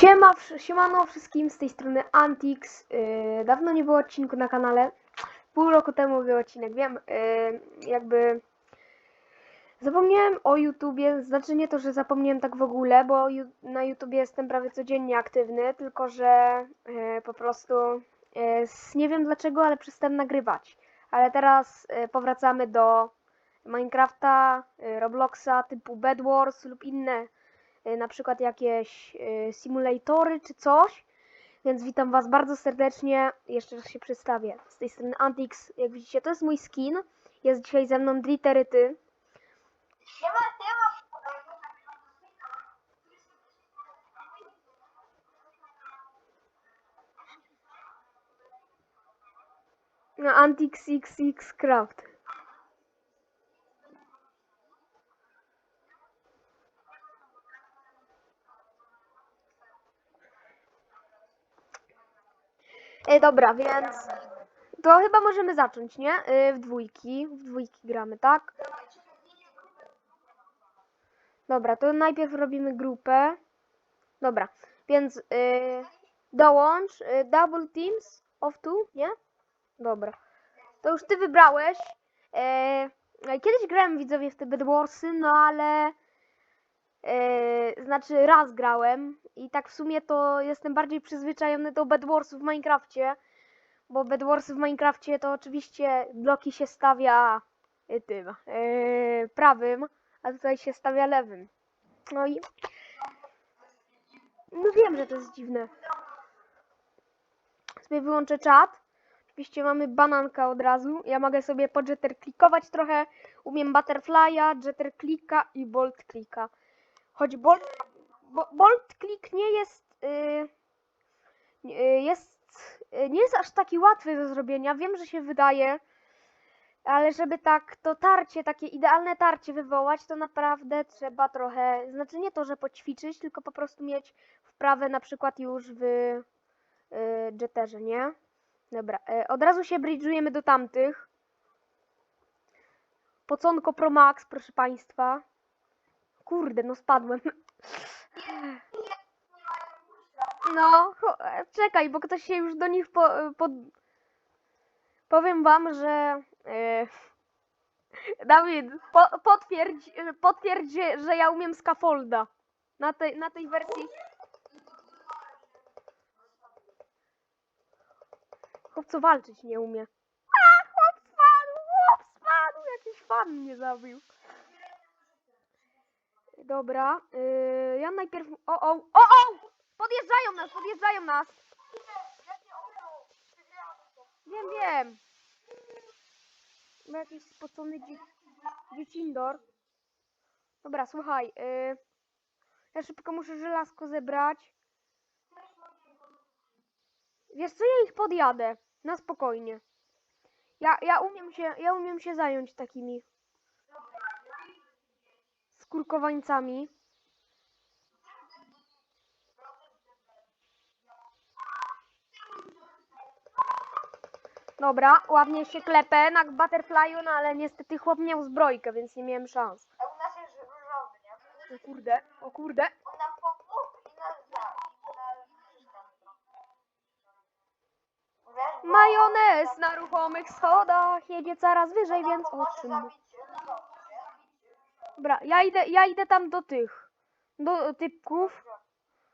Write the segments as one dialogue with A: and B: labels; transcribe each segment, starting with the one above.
A: Siema, siemano wszystkim z tej strony Antix. Yy, dawno nie było odcinku na kanale. Pół roku temu był odcinek, wiem. Yy, jakby zapomniałem o YouTubie. Znaczy nie to, że zapomniałem tak w ogóle, bo ju- na YouTubie jestem prawie codziennie aktywny, tylko że yy, po prostu yy, nie wiem dlaczego, ale przestałem nagrywać. Ale teraz yy, powracamy do Minecrafta, yy, Robloxa typu Bed Wars lub inne na przykład jakieś y, simulatory czy coś. Więc witam Was bardzo serdecznie. Jeszcze raz się przedstawię. Z tej strony Antix, jak widzicie, to jest mój skin. Jest dzisiaj ze mną Driteryty.
B: Siema.
A: No, Antix XX Craft. E, dobra, więc to chyba możemy zacząć, nie? E, w dwójki. W dwójki gramy, tak? Dobra, to najpierw robimy grupę. Dobra, więc y, dołącz y, double teams of two, nie? Dobra. To już ty wybrałeś. E, kiedyś grałem widzowie w te Bed Warsy, no ale e, znaczy raz grałem i tak w sumie to jestem bardziej przyzwyczajony do Bed Warsów w Minecrafcie, bo Bed Warsy w Minecrafcie to oczywiście bloki się stawia e, tym e, prawym, a tutaj się stawia lewym. No i no wiem, że to jest dziwne. Sobie wyłączę czat. Oczywiście mamy bananka od razu. Ja mogę sobie po jetter klikować trochę. Umiem butterfly'a, jetter klika i bolt klika. Choć bolt, bo, bolt klik nie jest yy, jest yy, nie jest aż taki łatwy do zrobienia. Wiem, że się wydaje, ale żeby tak to tarcie, takie idealne tarcie wywołać, to naprawdę trzeba trochę, znaczy nie to, że poćwiczyć, tylko po prostu mieć wprawę na przykład już w yy, jetterze, nie? Dobra, e, od razu się bridge'ujemy do tamtych. Poconko Pro Max, proszę Państwa. Kurde, no spadłem. No, e, czekaj, bo ktoś się już do nich po, e. Powiem Wam, że... E, Dawid, po, potwierdź, e, potwierdź, że- że ja umiem scaffolda. Na tej, na tej wersji... Chłopco walczyć nie umie. A, chłop spadł, chłop spadł, jakiś fan mnie zabił. Dobra, yy, ja najpierw... O, o, o, o! Podjeżdżają nas, podjeżdżają nas! Wiem, wiem. Ma jakiś spocony dzi dziecindor. Dobra, słuchaj, yy, ja szybko muszę żelazko zebrać. Wiesz co, ja ich podjadę. Na spokojnie. Ja, ja umiem się, ja umiem się zająć takimi skurkowańcami. Dobra, ładnie się klepę na butterflyu, no ale niestety chłop miał zbrojkę, więc nie miałem szans.
B: A u nas jest różowy, nie?
A: O kurde, o kurde.
B: On nam pomógł i nas
A: Majonez
B: on
A: na ruchomych schodach jedzie coraz wyżej,
B: nam
A: więc o czym?
B: No.
A: Dobra, ja idę, ja idę tam do tych, do typków.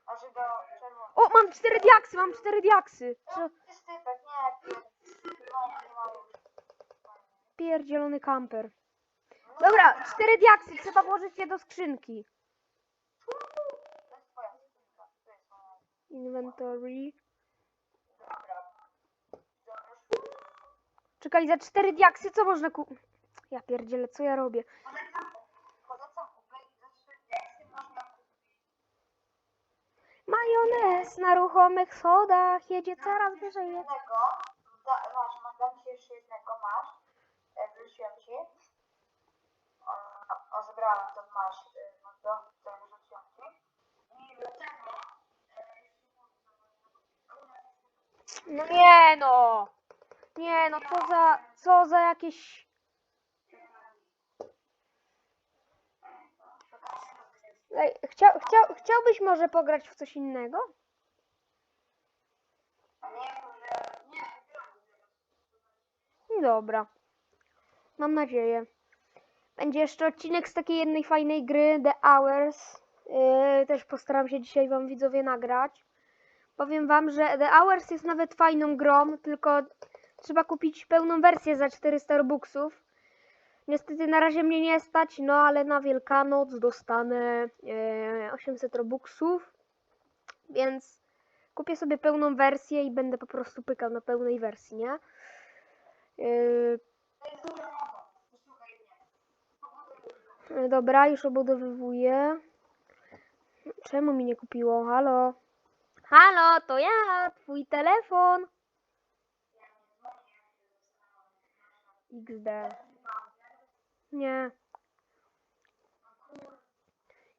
B: Aż do czerwonego.
A: O, mam cztery diaksy, mam cztery diaksy. Co?
B: No, nie, ty. No.
A: Pierdzielony kamper. Dobra, cztery diaksy, trzeba włożyć je do skrzynki. Inventory.
B: Dobra.
A: Czekaj, za cztery diaksy co można ku... Ja pierdzielę, co ja robię?
B: Polecam kupić za trzy diaksy, można kupić.
A: Majonez na ruchomych schodach jedzie coraz wyżej.
B: jednego, da, masz, mam dam ci jeszcze jednego, masz, e, wrzuciłem ci. O, o to, masz, e, no to, to wrzuciłem ci. I do tego,
A: No nie no! Nie no, co za, co za jakieś... Ej, Chcia, chcia, chciałbyś może pograć w coś innego? Dobra. Mam nadzieję. Będzie jeszcze odcinek z takiej jednej fajnej gry, The Hours. Yy, też postaram się dzisiaj wam widzowie nagrać. Powiem wam, że The Hours jest nawet fajną grą, tylko trzeba kupić pełną wersję za 400 robuxów. Niestety na razie mnie nie stać, no ale na Wielkanoc dostanę yy, 800 robuxów. Więc kupię sobie pełną wersję i będę po prostu pykał na pełnej wersji, nie? Yy, dobra, już obudowywuję. Czemu mi nie kupiło? Halo? Halo, to ja, twój telefon. XD. Nie.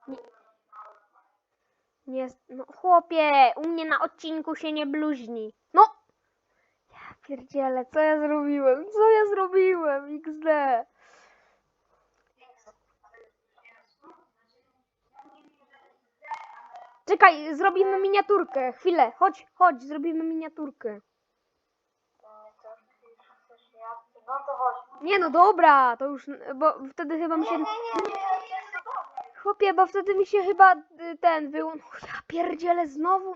A: Nie. Nie, no chłopie, u mnie na odcinku się nie bluźni. No! Ja pierdzielę, co ja zrobiłem? Co ja zrobiłem? XD. Czekaj, zrobimy miniaturkę. Chwilę, chodź, chodź, zrobimy miniaturkę.
B: Nie to. No chodź.
A: Nie no dobra, to już, bo wtedy chyba mi się...
B: Nie, nie, nie, nie.
A: Chłopie, bo wtedy mi się chyba y, ten wyłączy. Ja pierdzielę znowu.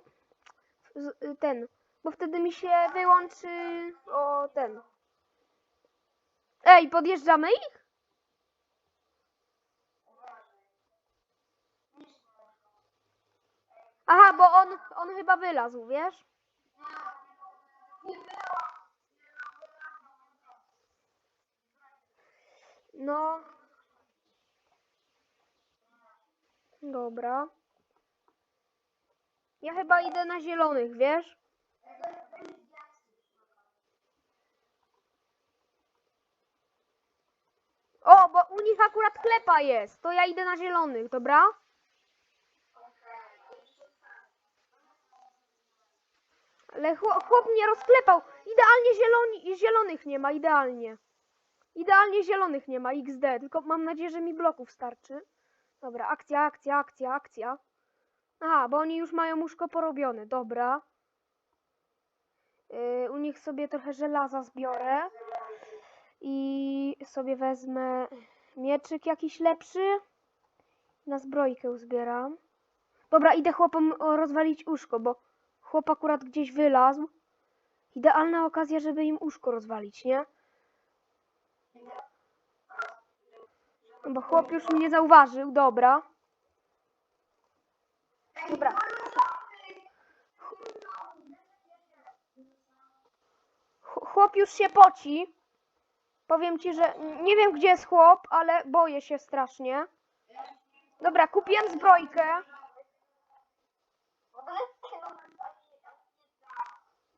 A: Z, y, ten. Bo wtedy mi się wyłączy. O ten. Ej, podjeżdżamy ich? Aha, bo on, on chyba wylazł, wiesz? No. Dobra. Ja chyba idę na zielonych, wiesz? O, bo u nich akurat klepa jest. To ja idę na zielonych, dobra? Ale chłop, chłop mnie rozklepał. Idealnie zieloni, zielonych nie ma, idealnie. Idealnie zielonych nie ma, XD. Tylko mam nadzieję, że mi bloków starczy. Dobra, akcja, akcja, akcja, akcja. Aha, bo oni już mają łóżko porobione, dobra. Yy, u nich sobie trochę żelaza zbiorę. I sobie wezmę mieczyk jakiś lepszy. Na zbrojkę uzbieram. Dobra, idę chłopom rozwalić uszko, bo chłop akurat gdzieś wylazł. Idealna okazja, żeby im uszko rozwalić, nie? Bo chłop już mnie zauważył, dobra. Dobra. Ch- Chłop już się poci. Powiem ci, że nie wiem gdzie jest chłop, ale boję się strasznie. Dobra, kupiłem zbrojkę.
B: No...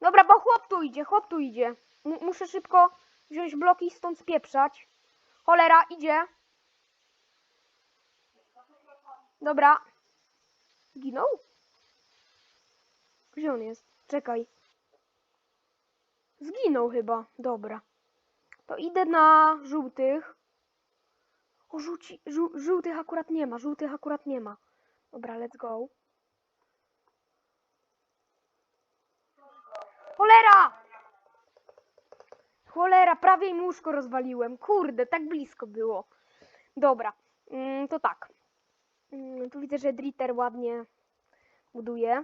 A: Dobra, bo chłop tu idzie, chłop tu idzie. M- muszę szybko wziąć bloki i stąd spieprzać. Cholera, idzie. Dobra. Zginął? Gdzie on jest? Czekaj. Zginął chyba. Dobra. To idę na żółtych. O, żółci, żół, żółtych akurat nie ma, żółtych akurat nie ma. Dobra, let's go. Cholera! Cholera, prawie im łóżko rozwaliłem. Kurde, tak blisko było. Dobra, mm, to tak. Mm, tu widzę, że Dritter ładnie buduje.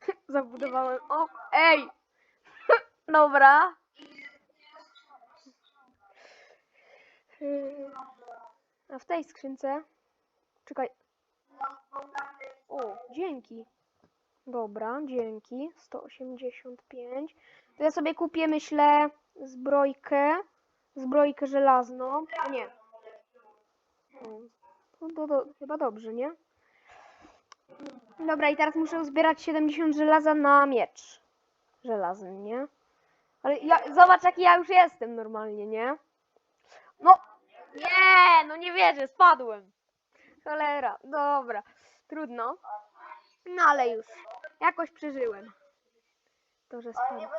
A: Zabudowałem. O, ej! Dobra. Yy, A w tej skrzynce. Czekaj. O, dzięki. Dobra, dzięki. 185. To ja sobie kupię, myślę, zbrojkę. Zbrojkę żelazną. A nie. O, To, to, to chyba dobrze, nie? Dobra, i teraz muszę uzbierać 70 żelaza na miecz. Żelazny, nie? Ale ja, zobacz, jaki ja już jestem normalnie, nie? No, nie, no nie wierzę, spadłem. Cholera, dobra, trudno. No ale już, jakoś przeżyłem. To, że spadłem.
B: do.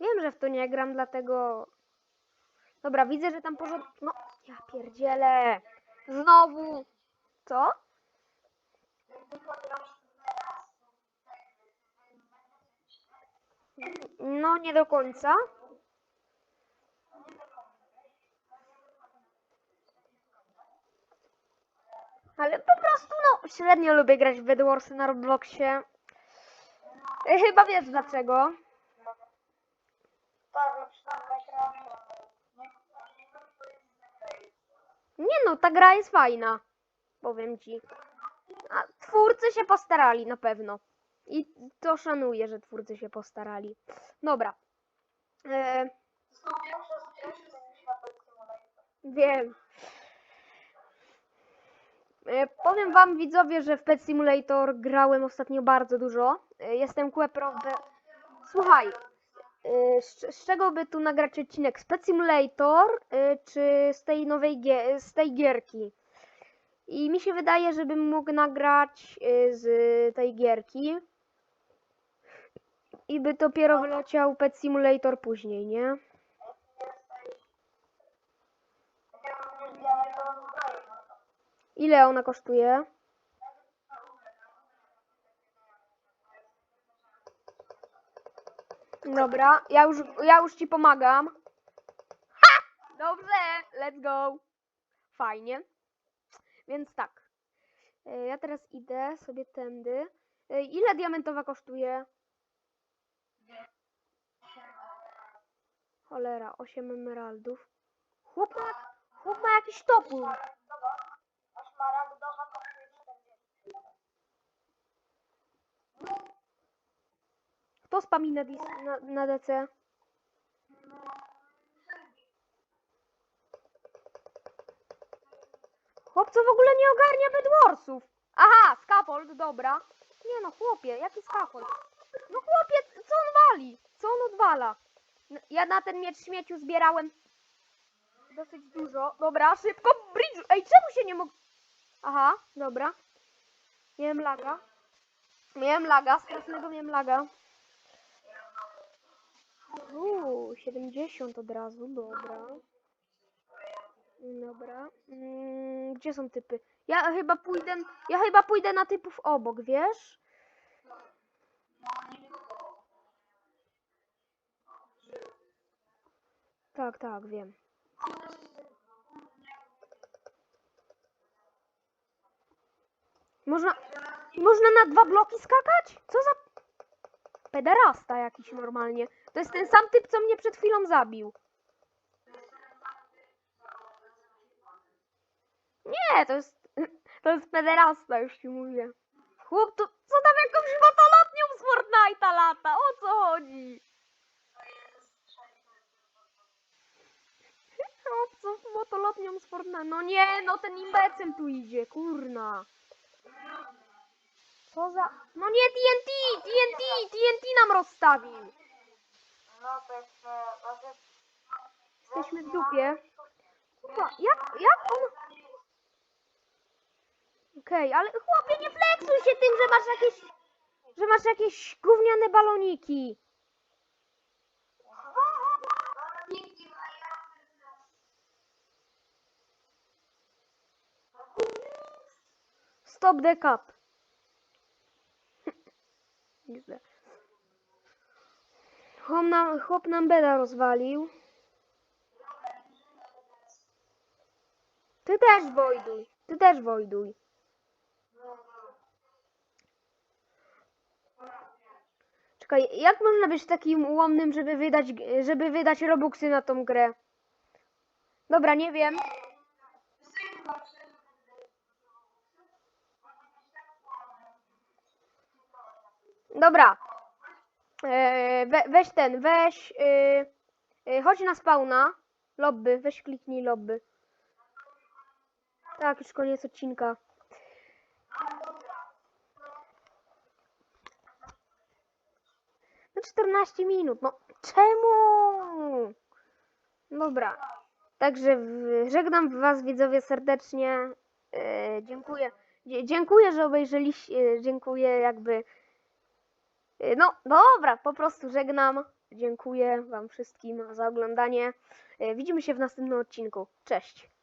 A: Wiem, że w to nie gram, dlatego... Dobra, widzę, że tam porząd... No, ja pierdzielę. Znowu. Co? No, nie do końca. Ale po prostu, no, średnio lubię grać w Bedwarsy na Robloxie. E, Chyba wiesz dlaczego.
B: Tak, no przynajmniej grałem. Nie, nie,
A: no, ta gra jest fajna. Powiem ci. A twórcy się postarali na pewno. I to szanuję, że twórcy się postarali. Dobra. E, wiem. E, powiem wam widzowie, że w Pet Simulator grałem ostatnio bardzo dużo. E, jestem QEPRO w... Słuchaj. E, Z, z czego by tu nagrać odcinek? Z Pet Simulator e, czy z tej nowej z tej gierki? I mi się wydaje, żebym mógł nagrać y, z tej gierki. I by dopiero wyleciał Pet Simulator później, nie? Ile ona kosztuje? Dobra, ja już, ja już ci pomagam. Ha! Dobrze, let's go. Fajnie. Więc tak. E, Ja teraz idę sobie tędy. E, Ile diamentowa kosztuje? Cholera, 8 emeraldów. Chłop ma, chłop ma jakiś topór.
B: A szmaragdowa kosztuje 40.
A: Kto spami na, dis- na, na DC? Chłopco w ogóle nie ogarnia Bedwarsów. Aha, scaffold, dobra. Nie no, chłopie, jaki scaffold? No chłopie, co on wali? Co on odwala? N- Ja na ten miecz śmieciu zbierałem dosyć dużo. Dobra, szybko, bridge. Ej, czemu się nie mogę... Aha, dobra. Miałem laga. Miałem laga, strasznego miałem laga. Uuu, 70 od razu, dobra. Dobra. Mm, gdzie są typy? Ja chyba pójdę, ja chyba pójdę na typów obok, wiesz? Tak, tak, wiem. Można, można na dwa bloki skakać? Co za pederasta jakiś normalnie. To jest ten sam typ, co mnie przed chwilą zabił. Nie, to jest, to jest pederasta, już ci mówię. Chłop, to co tam jakąś motolotnią z Fortnite'a lata? O co chodzi? Chłopco z motolotnią z Fortnite. No nie, no ten imbecyl tu idzie, kurna. Co za... No nie TNT, TNT, TNT nam rozstawił.
B: No to jest... e, znaczy-
A: Jesteśmy w dupie. Kurwa, jak, jak on... Okej, ale chłopie, nie flexuj się tym, że masz jakieś... Że masz jakieś gówniane baloniki. Stop the cup. XD. Chłop nam, chłop nam beda rozwalił. Ty też wojduj. Ty też wojduj. Czekaj, jak można być takim ułomnym, żeby wydać, żeby wydać robuxy na tą grę? Dobra, nie wiem. Dobra. E, we, weź ten, weź. E, chodź na spawna. Lobby, weź kliknij lobby. Tak, już koniec odcinka. No 14 minut, no czemu? Dobra. Także żegnam was widzowie serdecznie. E, dziękuję. Dziękuję, że obejrzeliście. Dziękuję jakby. E, No dobra, po prostu żegnam. Dziękuję wam wszystkim za oglądanie. E, widzimy się w następnym odcinku. Cześć.